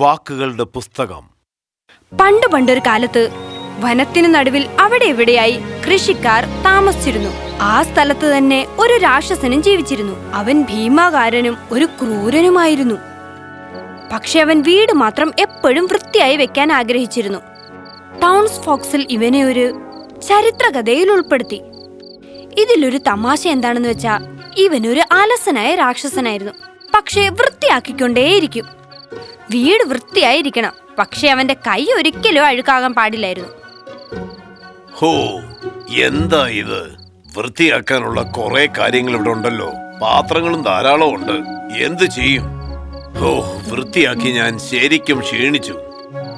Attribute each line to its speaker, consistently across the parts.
Speaker 1: വാക്കുകളുടെ പുസ്തകം.
Speaker 2: പണ്ട് പണ്ടൊരു കാലത്ത് വനത്തിനു നടുവിൽ അവിടെ എവിടെയായി കൃഷിക്കാർ താമസിച്ചിരുന്നു. ആ സ്ഥലത്ത് തന്നെ ഒരു രാക്ഷസനും ജീവിച്ചിരുന്നു. അവൻ ഭീമാകാരനും ഒരു ക്രൂരനുമായിരുന്നു. പക്ഷെ അവൻ വീട് മാത്രം എപ്പോഴും വൃത്തിയായി വെക്കാൻ ആഗ്രഹിച്ചിരുന്നു. ടൗൺസ് ഫോക്സിൽ ഇവനെ ഒരു ചരിത്രകഥയിൽ ഉൾപ്പെടുത്തി. ഇതിലൊരു തമാശ എന്താണെന്ന് വെച്ചാ ഇവനൊരു അലസനായ രാക്ഷസനായിരുന്നു. പക്ഷേ വൃത്തിയാക്കിക്കൊണ്ടേയിരിക്കും. വീട് വൃത്തിയായിരിക്കണം. പക്ഷെ അവന്റെ കൈ ഒരിക്കലും അഴുക്കാകാൻ പാടില്ലായിരുന്നു.
Speaker 1: ഹോ എന്താ ഇത്? വൃത്തിയാക്കാനുള്ള കുറെ കാര്യങ്ങൾ ഇവിടെ ഉണ്ടല്ലോ. പാത്രങ്ങളും ധാരാളം ഉണ്ട്. എന്ത് ചെയ്യും? ഹോ വൃത്തിയാക്കി ഞാൻ ശരിക്കും ക്ഷീണിച്ചു.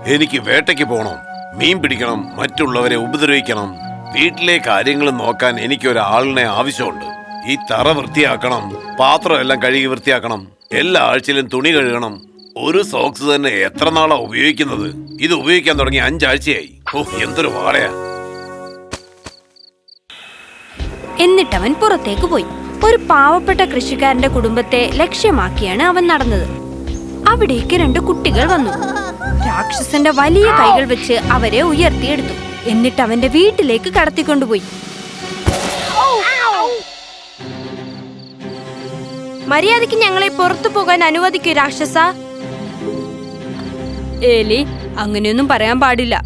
Speaker 1: എനിക്ക് വേട്ടയ്ക്ക് പോണം. മീൻ പിടിക്കണം. മറ്റുള്ളവരെ ഉപദ്രവിക്കണം. വീട്ടിലെ കാര്യങ്ങൾ നോക്കാൻ എനിക്ക് ഒരാളിനെ ആവശ്യമുണ്ട്. ഈ തറ വൃത്തിയാക്കണം. പാത്രം എല്ലാം കഴുകി വൃത്തിയാക്കണം. എല്ലാ ആഴ്ചയിലും തുണി കഴുകണം. ഒരു സോക്സ് തന്നെ എത്ര നാളാ ഉപയോഗിക്കുന്നത്? ഇത് ഉപയോഗിക്കാൻ തുടങ്ങി അഞ്ചാഴ്ചയായി. ഓ എന്തൊരു വാടയാ
Speaker 2: എന്നിട്ടവൻ പുറത്തേക്ക് പോയി. ഒരു പാവപ്പെട്ട കൃഷിക്കാരന്റെ കുടുംബത്തെ ലക്ഷ്യമാക്കിയാണ് അവൻ നടന്നത്. അവിടേക്ക് രണ്ട് കുട്ടികൾ വന്നു. രാക്ഷസന്റെ വലിയ കൈകൾ വെച്ച് അവരെ ഉയർത്തിയെടുത്തു. എന്നിട്ട് അവന്റെ വീട്ടിലേക്ക് കടത്തിക്കൊണ്ടുപോയി.
Speaker 3: മര്യാദയ്ക്ക് ഞങ്ങളെ പുറത്തു പോകാൻ അനുവദിക്കൂ രാക്ഷസ.
Speaker 2: ഏലി അങ്ങനെയൊന്നും പറയാൻ പാടില്ല.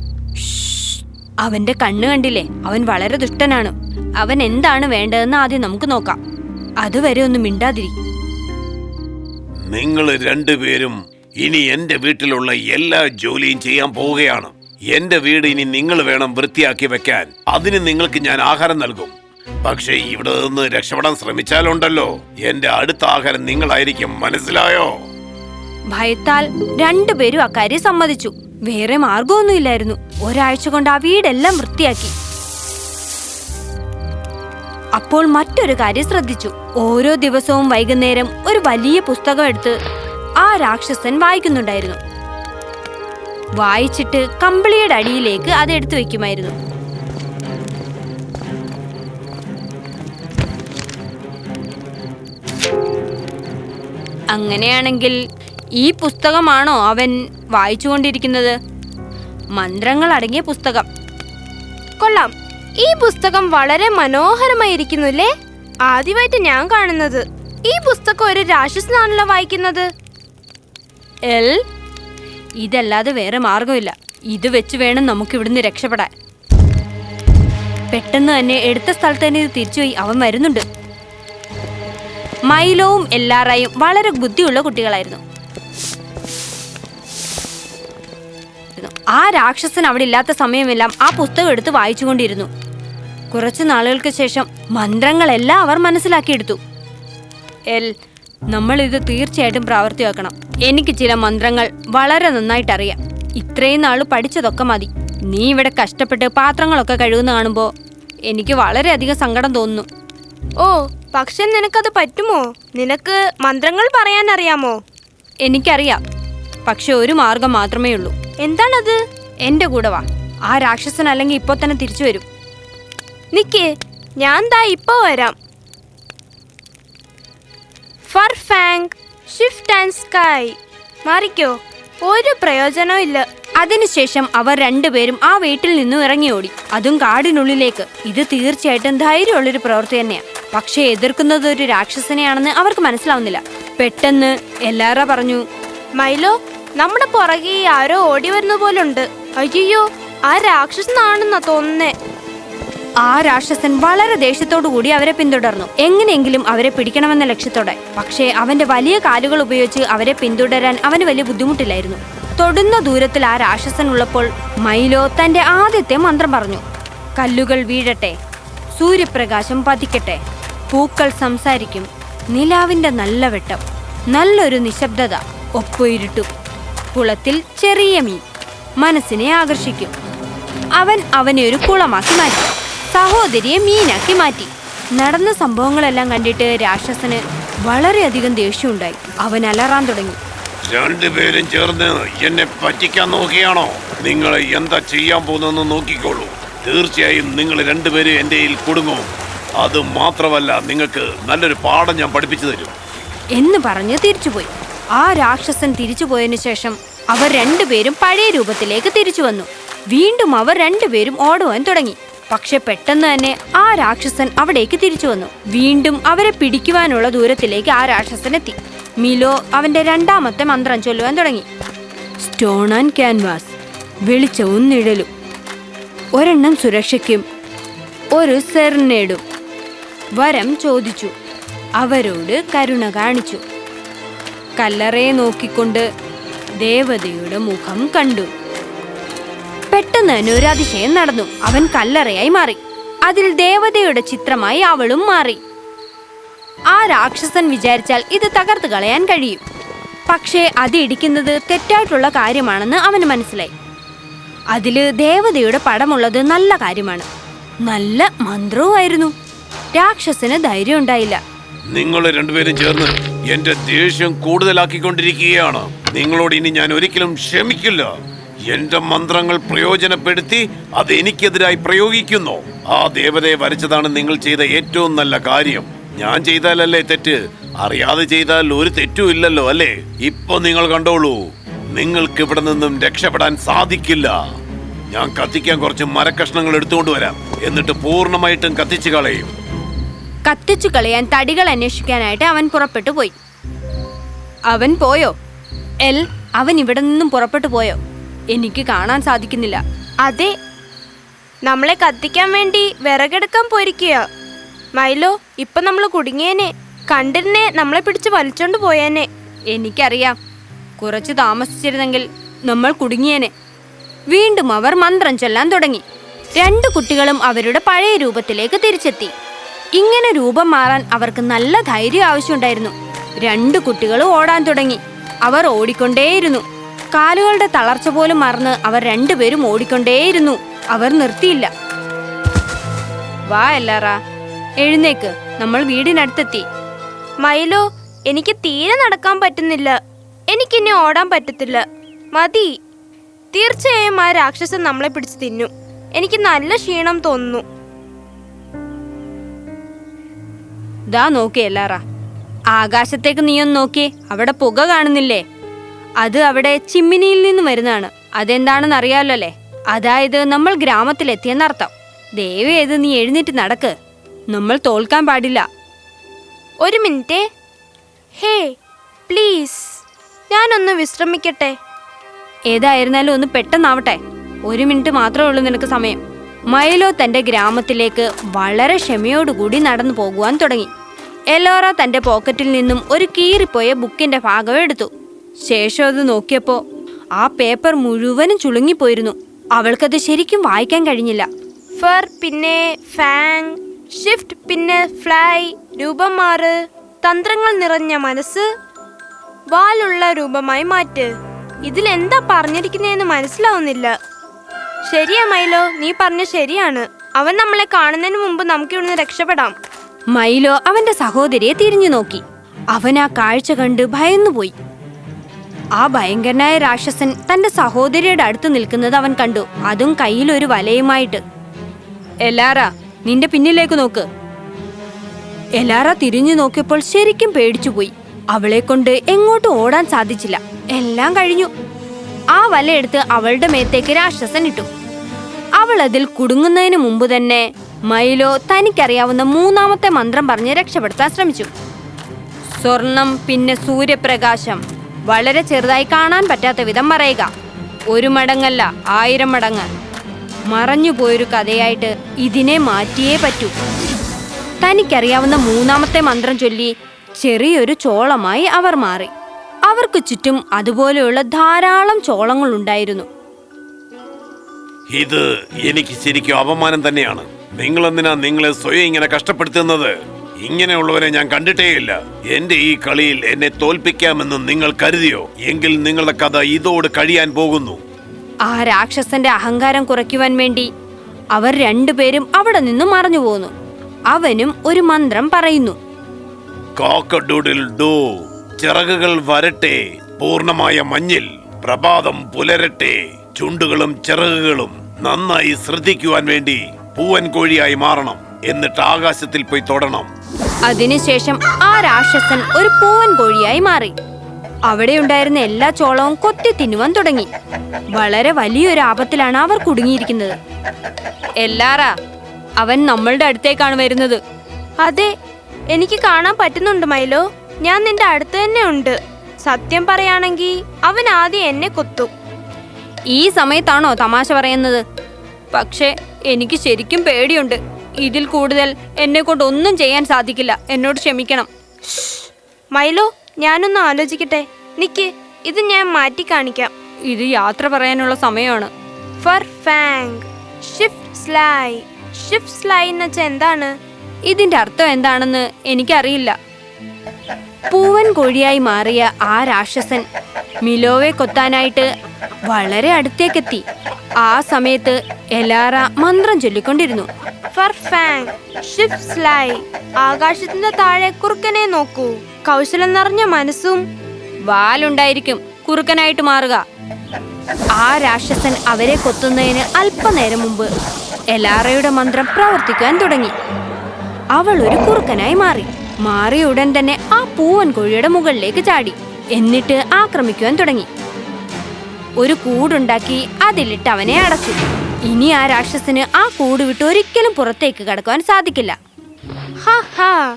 Speaker 2: അവന്റെ കണ്ണ് കണ്ടില്ലേ? അവൻ വളരെ ദുഷ്ടനാണ്. അവൻ എന്താണ് വേണ്ടതെന്ന് ആദ്യം നമുക്ക് നോക്കാം. അതുവരെ ഒന്നും മിണ്ടാതിരി.
Speaker 1: നിങ്ങൾ രണ്ടുപേരും ഇനി എന്റെ വീട്ടിലുള്ള എല്ലാ ജോലിയും ചെയ്യാൻ പോവുകയാണ്. എന്റെ വീട് ഇനി നിങ്ങൾ വേണം വൃത്തിയാക്കി വെക്കാൻ. അതിന് നിങ്ങൾക്ക് ഞാൻ ആഹാരം നൽകും. പക്ഷേ ഇവിടെ നിന്ന് രക്ഷപ്പെടാൻ ശ്രമിച്ചാലുണ്ടല്ലോ. എന്റെ അടുത്ത ആഹാരം നിങ്ങളായിരിക്കും മനസ്സിലായോ?
Speaker 2: ഭയത്താൽ രണ്ടുപേരും അക്കാര്യം സമ്മതിച്ചു. വേറെ മാർഗമൊന്നുമില്ലായിരുന്നു ഒരാഴ്ച കൊണ്ട് ആ വീടെല്ലാം വൃത്തിയാക്കി. അപ്പോൾ മറ്റൊരു കാര്യം ശ്രദ്ധിച്ചു. ഓരോ ദിവസവും വൈകുന്നേരം ഒരു വലിയ പുസ്തകം എടുത്ത് ആ രാക്ഷസൻ വായിക്കുന്നുണ്ടായിരുന്നു. വായിച്ചിട്ട് കമ്പിളിയുടെ അടിയിലേക്ക് അത് എടുത്തു വെക്കുമായിരുന്നു അങ്ങനെയാണെങ്കിൽ ഈ പുസ്തകമാണോ അവൻ വായിച്ചുകൊണ്ടിരിക്കുന്നത്? മന്ത്രങ്ങൾ അടങ്ങിയ പുസ്തകം.
Speaker 3: കൊള്ളാം. ഈ പുസ്തകം വളരെ മനോഹരമായിരിക്കുന്നുല്ലേ? ആദ്യമായിട്ട് ഞാൻ കാണുന്നത്. ഈ പുസ്തകം ഒരു രാക്ഷസനാണല്ലോ വായിക്കുന്നത്.
Speaker 2: എൽ ഇതല്ലാതെ വേറെ മാർഗമില്ല ഇത് വെച്ച് വേണം നമുക്ക് ഇവിടുന്ന് രക്ഷപ്പെടാൻ. പെട്ടെന്ന് തന്നെ എടുത്ത സ്ഥലത്ത് തന്നെ ഇത് തിരിച്ചുപോയി അവൻ വരുന്നുണ്ട്. മൈലോവും എല്ലാറായും വളരെ ബുദ്ധിയുള്ള കുട്ടികളായിരുന്നു. ആ രാക്ഷസൻ അവിടെ ഇല്ലാത്ത സമയമെല്ലാം ആ പുസ്തകം എടുത്ത് വായിച്ചുകൊണ്ടിരുന്നു. കുറച്ചു നാളുകൾക്ക് ശേഷം മന്ത്രങ്ങളെല്ലാം അവർ മനസ്സിലാക്കിയെടുത്തു. എൽ നമ്മൾ ഇത് തീർച്ചയായിട്ടും പ്രാവർത്തിയാക്കണം. എനിക്ക് ചില മന്ത്രങ്ങൾ വളരെ നന്നായിട്ട് അറിയാം ഇത്രയും നാൾ പഠിച്ചതൊക്കെ മതി. നീ ഇവിടെ കഷ്ടപ്പെട്ട് പാത്രങ്ങളൊക്കെ കഴുകുന്ന കാണുമ്പോൾ എനിക്ക് വളരെയധികം സങ്കടം തോന്നുന്നു.
Speaker 3: ഓ പക്ഷെ നിനക്കത് പറ്റുമോ? നിനക്ക് മന്ത്രങ്ങൾ പറയാൻ അറിയാമോ
Speaker 2: എനിക്കറിയാം. പക്ഷെ ഒരു മാർഗം മാത്രമേ ഉള്ളൂ.
Speaker 3: എന്താണത്?
Speaker 2: എന്റെ കൂടെ വാ. ആ രാക്ഷസൻ അല്ലെങ്കിൽ ഇപ്പൊ തന്നെ തിരിച്ചു വരും.
Speaker 3: നിക്കേ ഞാൻ ദാ ഇപ്പൊ വരാം. Fur fang shift and sky. Marico. ഒരു പ്രയോജനവും ഇല്ല.
Speaker 2: അതിനുശേഷം അവർ രണ്ടുപേരും ആ വീട്ടിൽ നിന്നും ഓടി. അതും കാടിനുള്ളിലേക്ക്. ഇത് തീർച്ചയായിട്ടും ധൈര്യമുള്ളൊരു പ്രവൃത്തി തന്നെയാണ് പക്ഷേ എതിർക്കുന്നത് ഒരു രാക്ഷസനെയാണെന്ന് അവർക്ക് മനസ്സിലാവുന്നില്ല. പെട്ടെന്ന് എല്ലാറ പറഞ്ഞു
Speaker 3: മൈലോ നമ്മുടെ പുറകെ ആരോ ഓടി വരുന്ന പോലെ ഉണ്ട് അയ്യോ ആ രാക്ഷസനാണെന്നാ തോന്നുന്നേ.
Speaker 2: ആ രാക്ഷസൻ വളരെ ദേഷ്യത്തോടു കൂടി അവരെ പിന്തുടർന്നു. എങ്ങനെയെങ്കിലും അവരെ പിടിക്കണമെന്ന ലക്ഷ്യത്തോടെ. പക്ഷേ അവന്റെ വലിയ കാലുകൾ ഉപയോഗിച്ച് അവരെ പിന്തുടരാൻ അവന് വലിയ ബുദ്ധിമുട്ടില്ലായിരുന്നു. തൊടുന്ന ദൂരത്തിൽ ആ രാക്ഷസൻ ഉള്ളപ്പോൾ മൈലോ തന്റെ ആദ്യത്തെ മന്ത്രം പറഞ്ഞു. കല്ലുകൾ വീഴട്ടെ സൂര്യപ്രകാശം പതിക്കട്ടെ പൂക്കൾ സംസാരിക്കും നിലാവിന്റെ നല്ല വെട്ടം നല്ലൊരു നിശബ്ദത ഒപ്പൊയിരുട്ടും. കുളത്തിൽ ചെറിയ മീൻ മനസ്സിനെ ആകർഷിക്കും. അവൻ അവനെ ഒരു കുളമാക്കി മാറ്റി സഹോദരിയെ മീനാക്കി മാറ്റി. നടന്ന സംഭവങ്ങളെല്ലാം കണ്ടിട്ട് രാക്ഷസന് വളരെയധികം ദേഷ്യമുണ്ടായി. അവൻ അലറാൻ തുടങ്ങി.
Speaker 1: രണ്ടുപേരും ചേർന്ന് എന്നെ പറ്റിക്കാൻ നോക്കിയാണോ? നിങ്ങൾ എന്താ ചെയ്യാൻ പോകുന്നതെന്ന് നോക്കിക്കോളൂ. തീർച്ചയായും നിങ്ങൾ രണ്ടുപേരും എന്റെ കയ്യിൽ കുടുങ്ങും. അത് മാത്രമല്ല നിങ്ങൾക്ക് നല്ലൊരു പാഠം ഞാൻ പഠിപ്പിച്ചു തരും.
Speaker 2: എന്ന് പറഞ്ഞ് തിരിച്ചുപോയി. ആ രാക്ഷസൻ തിരിച്ചുപോയതിനു ശേഷം അവർ രണ്ടുപേരും പഴയ രൂപത്തിലേക്ക് തിരിച്ചു വന്നു. വീണ്ടും അവർ രണ്ടുപേരും ഓടുവാൻ തുടങ്ങി. പക്ഷെ പെട്ടെന്ന് തന്നെ ആ രാക്ഷസൻ അവിടേക്ക് തിരിച്ചു വന്നു. വീണ്ടും അവരെ പിടിക്കുവാനുള്ള ദൂരത്തിലേക്ക് ആ രാക്ഷസൻ എത്തി. മിലോ അവന്റെ രണ്ടാമത്തെ മന്ത്രം ചൊല്ലുവാൻ തുടങ്ങി. സ്റ്റോൺ ആൻഡ് ക്യാൻവാസ് വെളിച്ചവും നിഴലും ഒരെണ്ണം സുരക്ഷയ്ക്കും ഒരു സെർനേടും വരം ചോദിച്ചു. അവരോട് കരുണ കാണിച്ചു. കല്ലറയെ നോക്കിക്കൊണ്ട് ദേവതയുടെ മുഖം കണ്ടു. പെട്ടെന്ന് ഒരു അതിശയം നടന്നു. അവൻ കല്ലറയായി മാറി. അതിൽ ദേവതയുടെ ചിത്രമായി അവളും മാറി. ആ രാക്ഷസൻ വിചാരിച്ചാൽ ഇത് തകർത്ത് കളയാൻ കഴിയും. പക്ഷേ അത് ഇടിക്കുന്നത് തെറ്റായിട്ടുള്ള കാര്യമാണെന്ന് അവന് മനസ്സിലായി. അതിൽ ദേവതയുടെ പടമുള്ളത് നല്ല കാര്യമാണ്. നല്ല മന്ത്രവുമായിരുന്നു. രാക്ഷസന് ധൈര്യം ഉണ്ടായില്ല.
Speaker 1: നിങ്ങൾ രണ്ടുപേരും ചേർന്ന് എന്റെ ദേഷ്യം കൂടുതലാക്കിക്കൊണ്ടിരിക്കുകയാണ്. നിങ്ങളോട് ഇനി ഞാൻ ഒരിക്കലും ക്ഷമിക്കില്ല. എന്റെ മന്ത്രങ്ങൾ പ്രയോജനപ്പെടുത്തി അത് എനിക്കെതിരായി പ്രയോഗിക്കുന്നു. ആ ദേവതയെ വരച്ചതാണ് നിങ്ങൾ ചെയ്ത ഏറ്റവും നല്ല കാര്യം. ഞാൻ ചെയ്താലല്ലേ തെറ്റ്? അറിയാതെ ചെയ്താൽ ഒരു തെറ്റും ഇല്ലല്ലോ അല്ലേ? ഇപ്പൊ നിങ്ങൾ കണ്ടോളൂ. നിങ്ങൾക്ക് ഇവിടെ നിന്നും രക്ഷപ്പെടാൻ സാധിക്കില്ല. ഞാൻ കത്തിക്കാൻ കുറച്ച് മരക്കഷ്ണങ്ങൾ എടുത്തുകൊണ്ട് വരാം. എന്നിട്ട് പൂർണമായിട്ടും കത്തിച്ചു കളയും.
Speaker 2: കത്തിച്ചു കളയാൻ തടികൾ അന്വേഷിക്കാനായിട്ട് അവൻ പുറപ്പെട്ടു പോയി. അവൻ പോയോ? എൽ അവൻ ഇവിടെ നിന്നും പുറപ്പെട്ടു പോയോ? എനിക്ക് കാണാൻ സാധിക്കുന്നില്ല.
Speaker 3: അതെ നമ്മളെ കത്തിക്കാൻ വേണ്ടി വിറകെടുക്കാൻ പോയിരിക്കുക മൈലോ ഇപ്പൊ നമ്മൾ കുടുങ്ങിയേനെ. കണ്ടിരുന്നെ നമ്മളെ പിടിച്ച് വലിച്ചോണ്ട് പോയേനെ.
Speaker 2: എനിക്കറിയാം. കുറച്ച് താമസിച്ചിരുന്നെങ്കിൽ നമ്മൾ കുടുങ്ങിയേനെ. വീണ്ടും അവർ മന്ത്രം ചൊല്ലാൻ തുടങ്ങി. രണ്ടു കുട്ടികളും അവരുടെ പഴയ രൂപത്തിലേക്ക് തിരിച്ചെത്തി. ഇങ്ങനെ രൂപം മാറാൻ അവർക്ക് നല്ല ധൈര്യം ആവശ്യമുണ്ടായിരുന്നു. രണ്ട് കുട്ടികൾ ഓടാൻ തുടങ്ങി. അവർ ഓടിക്കൊണ്ടേയിരുന്നു. കാലുകളുടെ തളർച്ച പോലും മറന്ന് അവർ രണ്ടുപേരും ഓടിക്കൊണ്ടേയിരുന്നു. അവർ നിർത്തിയില്ല. വാ എല്ലാറ. എഴുന്നേക്ക്. നമ്മൾ വീടിനടുത്തെത്തി.
Speaker 3: മൈലോ എനിക്ക് തീരെ നടക്കാൻ പറ്റുന്നില്ല. എനിക്കിനി ഓടാൻ പറ്റത്തില്ല. മതി. തീർച്ചയായും ആ രാക്ഷസൻ നമ്മളെ പിടിച്ച് തിന്നു. എനിക്ക് നല്ല ക്ഷീണം തോന്നുന്നു.
Speaker 2: ദാ നോക്കി എല്ലാറ. ആകാശത്തേക്ക് നീ ഒന്ന് നോക്കി അവിടെ പുക കാണുന്നില്ലേ? അത് അവിടെ ചിമ്മിനിയിൽ നിന്ന് വരുന്നതാണ്. അതെന്താണെന്ന് അറിയാമല്ലോ അല്ലേ അതായത് നമ്മൾ ഗ്രാമത്തിലെത്തിയെന്നർത്ഥം. ദയവ് ചെയ്ത് നീ എഴുന്നേറ്റ് നടക്ക്. നമ്മൾ തോൽക്കാൻ പാടില്ല.
Speaker 3: ഒരു മിനിറ്റ്. ഹേ പ്ലീസ് ഞാനൊന്ന് വിശ്രമിക്കട്ടെ.
Speaker 2: ഏതായിരുന്നാലും ഒന്ന് പെട്ടെന്നാവട്ടെ. ഒരു മിനിറ്റ് മാത്രമേ ഉള്ളൂ നിനക്ക് സമയം. മൈലോ തന്റെ ഗ്രാമത്തിലേക്ക് വളരെ ക്ഷമയോടുകൂടി നടന്നു പോകുവാൻ തുടങ്ങി. എലോറ തന്റെ പോക്കറ്റിൽ നിന്നും ഒരു കീറിപ്പോയ ബുക്കിന്റെ ഭാഗം എടുത്തു. ശേഷം അത് നോക്കിയപ്പോൾ ആ പേപ്പർ മുഴുവനും ചുളുങ്ങിപ്പോയിരുന്നു. അവൾക്കത് ശരിക്കും വായിക്കാൻ കഴിഞ്ഞില്ല.
Speaker 3: ഫർ പിന്നെ ഫാങ് ഷിഫ്റ്റ് പിന്നെ ഫ്ലൈ രൂപം മാറ് തന്ത്രങ്ങൾ നിറഞ്ഞ മനസ്സ് വാലുള്ള രൂപമായി മാറ്റ്. ഇതിലെന്താ പറഞ്ഞിരിക്കുന്നതെന്ന് മനസ്സിലാവുന്നില്ല. ശരിയാ മൈലോ. നീ പറഞ്ഞ ശരിയാണ്. അവൻ നമ്മളെ കാണുന്നതിന് മുമ്പ് നമുക്ക് ഇവിടുന്ന് രക്ഷപ്പെടാം.
Speaker 2: മൈലോ അവന്റെ സഹോദരിയെ തിരിഞ്ഞു നോക്കി. അവൻ ആ കാഴ്ച കണ്ട് ഭയന്നുപോയി. ആ ഭയങ്കരനായ രാക്ഷസൻ തന്റെ സഹോദരിയുടെ അടുത്ത് നിൽക്കുന്നത് അവൻ കണ്ടു. അതും കയ്യിൽ ഒരു വലയുമായിട്ട്. എല്ലാറ നിന്റെ പിന്നിലേക്ക് നോക്ക്. എല്ലാറ തിരിഞ്ഞു നോക്കിയപ്പോൾ ശരിക്കും പേടിച്ചുപോയി. അവളെ കൊണ്ട് എങ്ങോട്ടും ഓടാൻ സാധിച്ചില്ല. എല്ലാം കഴിഞ്ഞു. ആ വലയെടുത്ത് അവളുടെ മേത്തേക്ക് രാക്ഷസൻ ഇട്ടു. അവൾ അതിൽ കുടുങ്ങുന്നതിന് മുമ്പ് തന്നെ മൈലോ തനിക്കറിയാവുന്ന മൂന്നാമത്തെ മന്ത്രം പറഞ്ഞ് രക്ഷപ്പെടുത്താൻ ശ്രമിച്ചു. സ്വർണം പിന്നെ സൂര്യപ്രകാശം. വളരെ ചെറുതായി കാണാൻ പറ്റാത്ത വിധം പറയുക ഒരു മടങ്ങല്ല ആയിരം മടങ്ങ്. മറഞ്ഞുപോയൊരു കഥയായിട്ട് ഇതിനെ മാറ്റിയേ പറ്റൂ. തനിക്കറിയാവുന്ന മൂന്നാമത്തെ മന്ത്രം ചൊല്ലി ചെറിയൊരു ചോളമായി അവർ മാറി. അവർക്ക് ചുറ്റും അതുപോലെയുള്ള ധാരാളം ചോളങ്ങൾ ഉണ്ടായിരുന്നു
Speaker 1: ഇത് എനിക്ക് ശരിക്കും അപമാനം തന്നെയാണ്. നിങ്ങൾ എന്തിനാ നിങ്ങളെ സ്വയം ഇങ്ങനെ കഷ്ടപ്പെടുത്തുന്നത്? ഇങ്ങനെയുള്ളവരെ ഞാൻ കണ്ടിട്ടേയില്ല. എന്റെ ഈ കളിയിൽ എന്നെ തോൽപ്പിക്കാമെന്ന് നിങ്ങൾ കരുതിയോ? എങ്കിൽ നിങ്ങളുടെ കഥ ഇതോട് കഴിയാൻ പോകുന്നു.
Speaker 2: ആ രാക്ഷസന്റെ അഹങ്കാരം കുറയ്ക്കുവാൻ വേണ്ടി അവർ രണ്ടുപേരും അവിടെ നിന്നും മറഞ്ഞു പോന്നു. അവനും ഒരു മന്ത്രം പറയുന്നു.
Speaker 1: കാക്കഡൂഡിൽ ഡോ ചിറകുകൾ വരട്ടെ പൂർണമായ മഞ്ഞിൽ പ്രഭാതം പുലരട്ടെ. ചുണ്ടുകളും ചിറകുകളും നന്നായി ശ്രദ്ധിക്കുവാൻ വേണ്ടി പൂവൻ കോഴിയായി മാറണം. എന്നിട്ട് ആകാശത്തിൽ പോയി തൊടണം.
Speaker 2: അതിനുശേഷം ആ രാക്ഷസൻ ഒരു പൂവൻ കോഴിയായി മാറി. അവിടെ ഉണ്ടായിരുന്ന എല്ലാ ചോളവും കൊത്തി തിന്നുവാൻ തുടങ്ങി. വളരെ വലിയൊരു ആപത്തിലാണ് അവർ കുടുങ്ങിയിരിക്കുന്നത്. എല്ലാറാ അവൻ നമ്മളുടെ അടുത്തേക്കാണ് വരുന്നത്.
Speaker 3: അതെ എനിക്ക് കാണാൻ പറ്റുന്നുണ്ട് മൈലോ. ഞാൻ നിന്റെ അടുത്ത് തന്നെ ഉണ്ട്. സത്യം പറയാണെങ്കിൽ അവൻ ആദ്യം എന്നെ കൊത്തും.
Speaker 2: ഈ സമയത്താണോ തമാശ പറയുന്നത്? പക്ഷേ എനിക്ക് ശരിക്കും പേടിയുണ്ട്. ഇതിൽ കൂടുതൽ എന്നെ കൊണ്ട് ഒന്നും ചെയ്യാൻ സാധിക്കില്ല. എന്നോട് ക്ഷമിക്കണം.
Speaker 3: മൈലോ ഞാനൊന്ന് ആലോചിക്കട്ടെ. നിക്ക് ഇത് ഞാൻ മാറ്റി കാണിക്കാം.
Speaker 2: ഇത് യാത്ര പറയാനുള്ള സമയമാണ്.
Speaker 3: Fur fang. Shift sly. Shift sly എന്ന് വെച്ചാൽ എന്താണ്?
Speaker 2: ഇതിന്റെ അർത്ഥം എന്താണെന്ന് എനിക്കറിയില്ല. പൂവൻ കോഴിയായി മാറിയ ആ രാക്ഷസൻ മിലോവെ കൊത്താനായിട്ട് വളരെ അടുത്തേക്കെത്തി. ആ സമയത്ത് എലാറ മന്ത്രം ചൊല്ലിക്കൊണ്ടിരുന്നു.
Speaker 3: ആകാശത്തിന്റെ താഴെ കുറുക്കനെ നോക്കൂ. കൗശലം നിറഞ്ഞ മനസ്സും
Speaker 2: വാലുണ്ടായിരിക്കും. കുറുക്കനായിട്ട് മാറുക. ആ രാക്ഷസൻ അവരെ കൊത്തുന്നതിന് അല്പനേരം മുമ്പ് എലാറയുടെ മന്ത്രം പ്രവർത്തിക്കാൻ തുടങ്ങി. അവൾ ഒരു കുറുക്കനായി മാറി. മാറിയ ഉടൻ തന്നെ ആ പൂവൻ കോഴിയുടെ മുകളിലേക്ക് ചാടി. എന്നിട്ട് ആക്രമിക്കുവാൻ തുടങ്ങി. ഒരു കൂടുണ്ടാക്കി അതിലിട്ട് അവനെ അടച്ചു. ഇനി ആ രാക്ഷസന് ആ കൂട് വിട്ട് ഒരിക്കലും പുറത്തേക്ക് കടക്കുവാൻ സാധിക്കില്ല.
Speaker 3: ഹാ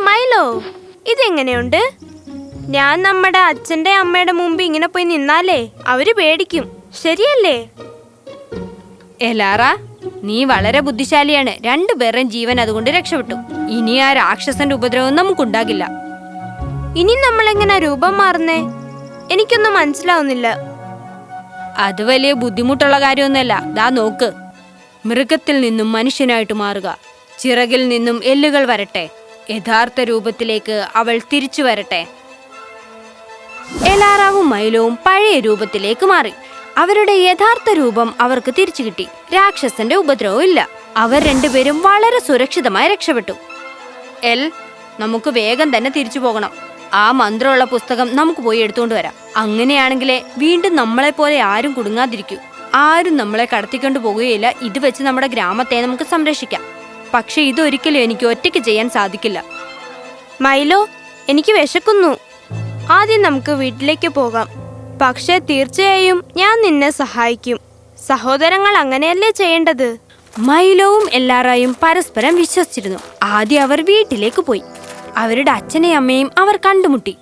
Speaker 3: മൈലോ ഇതെങ്ങനെയുണ്ട്? ഞാൻ നമ്മുടെ അച്ഛന്റെ അമ്മയുടെ മുമ്പ് ഇങ്ങനെ പോയി നിന്നാലേ അവർ പേടിക്കും. ശരിയല്ലേ?
Speaker 2: എലാറ നീ വളരെ ബുദ്ധിശാലിയാണ്. രണ്ടുപേരുടെയും ജീവൻ അതുകൊണ്ട് രക്ഷപ്പെട്ടു. ഇനി ആ രാക്ഷസന്റെ ഉപദ്രവം നമുക്കുണ്ടാകില്ല.
Speaker 3: ഇനി നമ്മൾ എങ്ങനെ രൂപം മാറുന്നേ? എനിക്കൊന്നും മനസ്സിലാവുന്നില്ല.
Speaker 2: അത് വലിയ ബുദ്ധിമുട്ടുള്ള കാര്യമൊന്നുമല്ല. ദാ നോക്ക്. മൃഗത്തിൽ നിന്നും മനുഷ്യനായിട്ട് മാറുക. ചിറകിൽ നിന്നും എല്ലുകൾ വരട്ടെ. യഥാർത്ഥ രൂപത്തിലേക്ക് അവൾ തിരിച്ചു വരട്ടെ. എലാറാവും മൈലവും പഴയ രൂപത്തിലേക്ക് മാറി. അവരുടെ യഥാർത്ഥ രൂപം അവർക്ക് തിരിച്ചു കിട്ടി. രാക്ഷസന്റെ ഉപദ്രവം ഇല്ല. അവർ രണ്ടുപേരും വളരെ സുരക്ഷിതമായി രക്ഷപ്പെട്ടു. എൽ നമുക്ക് വേഗം തന്നെ തിരിച്ചു പോകണം. ആ മന്ത്രമുള്ള പുസ്തകം നമുക്ക് പോയി എടുത്തുകൊണ്ട് വരാം. അങ്ങനെയാണെങ്കിലേ വീണ്ടും നമ്മളെ പോലെ ആരും കുടുങ്ങാതിരിക്കൂ. ആരും നമ്മളെ കടത്തിക്കൊണ്ട് പോകുകയില്ല ഇത് വെച്ച് നമ്മുടെ ഗ്രാമത്തെ നമുക്ക് സംരക്ഷിക്കാം. പക്ഷെ ഇതൊരിക്കലും എനിക്ക് ഒറ്റയ്ക്ക് ചെയ്യാൻ സാധിക്കില്ല.
Speaker 3: മൈലോ എനിക്ക് വിശക്കുന്നു. ആദ്യം നമുക്ക് വീട്ടിലേക്ക് പോകാം. പക്ഷേ തീർച്ചയായും ഞാൻ നിന്നെ സഹായിക്കും. സഹോദരങ്ങൾ അങ്ങനെയല്ലേ ചെയ്യേണ്ടത്?
Speaker 2: മൈലോവും എല്ലാറായും പരസ്പരം വിശ്വസിച്ചിരുന്നു. ആദ്യം അവർ വീട്ടിലേക്ക് പോയി. അവരുടെ അച്ഛനെയും അമ്മയും അവർ കണ്ടുമുട്ടി.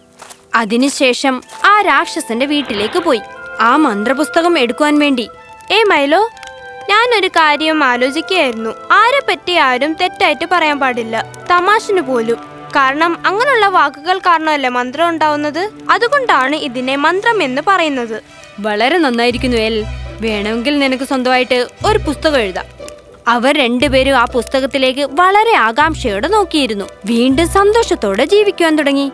Speaker 2: അതിനുശേഷം ആ രാക്ഷസന്റെ വീട്ടിലേക്ക് പോയി. ആ മന്ത്രപുസ്തകം എടുക്കുവാൻ വേണ്ടി.
Speaker 3: ഏ മൈലോ ഞാനൊരു കാര്യം ആലോചിക്കുകയായിരുന്നു. ആരെ പറ്റി ആരും തെറ്റായിട്ട് പറയാൻ പാടില്ല. തമാശന് പോലും. കാരണം അങ്ങനെയുള്ള വാക്കുകൾ കാരണമല്ലേ മന്ത്രം ഉണ്ടാവുന്നത്? അതുകൊണ്ടാണ് ഇതിനെ മന്ത്രം എന്ന് പറയുന്നത്.
Speaker 2: വളരെ നന്നായിരിക്കുന്നു എൽ. വേണമെങ്കിൽ നിനക്ക് സ്വന്തമായിട്ട് ഒരു പുസ്തകം എഴുതാം. അവർ രണ്ടുപേരും ആ പുസ്തകത്തിലേക്ക് വളരെ ആകാംക്ഷയോടെ നോക്കിയിരുന്നു. വീണ്ടും സന്തോഷത്തോടെ ജീവിക്കുവാൻ തുടങ്ങി.